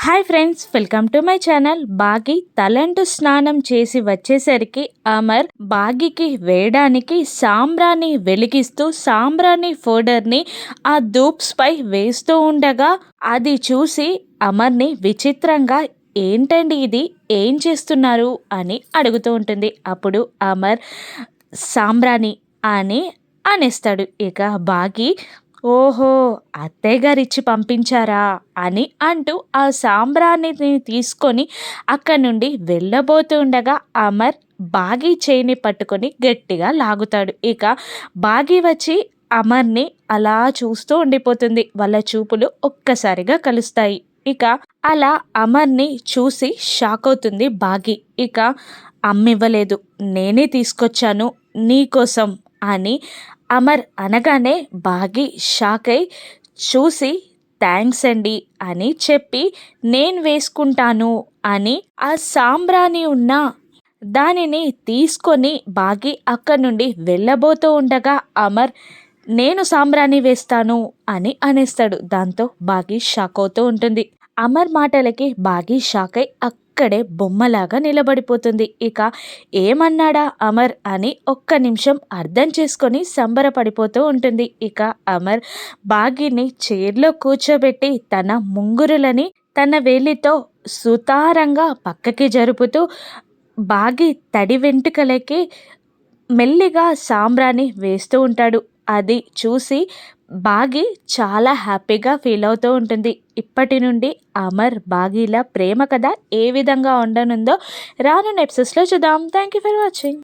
Hi friends welcome to my channel. బాగి తలంటు స్నానం చేసి వచ్చేసరికి అమర్ బాగికి వేయడానికి సాంబ్రాణి వెలిగిస్తూ సాంబ్రాణి ఫోడర్ని ఆ దూప్స్పై వేస్తూ ఉండగా అది చూసి అమర్ని విచిత్రంగా ఏంటండి ఇది? ఏం చేస్తున్నారు? అని అడుగుతూ ఉంటుంది. అప్పుడు అమర్ సాంబ్రాణి అని అనేస్తాడు. ఇక బాగి ఓహో అత్తయ్యగారిచ్చి ఇచ్చి పంపించారా అని అంటూ ఆ సాంబ్రాన్ని తీసుకొని అక్కడి నుండి వెళ్ళబోతూ ఉండగా అమర్ బాగి చేయిని పట్టుకొని గట్టిగా లాగుతాడు. ఇక బాగి వచ్చి అమర్ని అలా చూస్తూ ఉండిపోతుంది. వాళ్ళ చూపులు ఒక్కసారిగా కలుస్తాయి. ఇక అలా అమర్ని చూసి షాక్ అవుతుంది బాగి. ఇక అమ్మివ్వలేదు. నేనే తీసుకొచ్చాను. నీకోసం అని అమర్ అనగానే బాగి షాక్ అయి చూసి థ్యాంక్స్ అండి అని చెప్పి నేను వేసుకుంటాను అని ఆ సాంబ్రాణి ఉన్న దానిని తీసుకొని బాగి అక్కడి నుండి వెళ్ళబోతూ ఉండగా అమర్ నేను సాంబ్రాణి వేస్తాను అని అనేస్తాడు. దాంతో బాగి షాక్ అవుతూ ఉంటుంది. అమర్ మాటలకి బాగి షాక్ అయి అక్కడే బొమ్మలాగా నిలబడిపోతుంది. ఇక ఏమన్నాడా అమర్ అని ఒక్క నిమిషం అర్థం చేసుకొని సంబరపడిపోతూ ఉంటుంది. ఇక అమర్ బాగిని చైర్లో కూర్చోబెట్టి తన ముంగురులని తన వేలితో సుతారంగా పక్కకి జరుపుతూ బాగి తడి వెంట్రుకలకి మెల్లిగా సాంబ్రాణి వేస్తూ ఉంటాడు. అది చూసి బాగి చాలా హ్యాపీగా ఫీల్ అవుతూ ఉంటుంది. ఇప్పటి నుండి అమర్ బాగీల ప్రేమ కథ ఏ విధంగా ఉండనుందో రాను నెప్సెస్లో చూద్దాం. Thank you for watching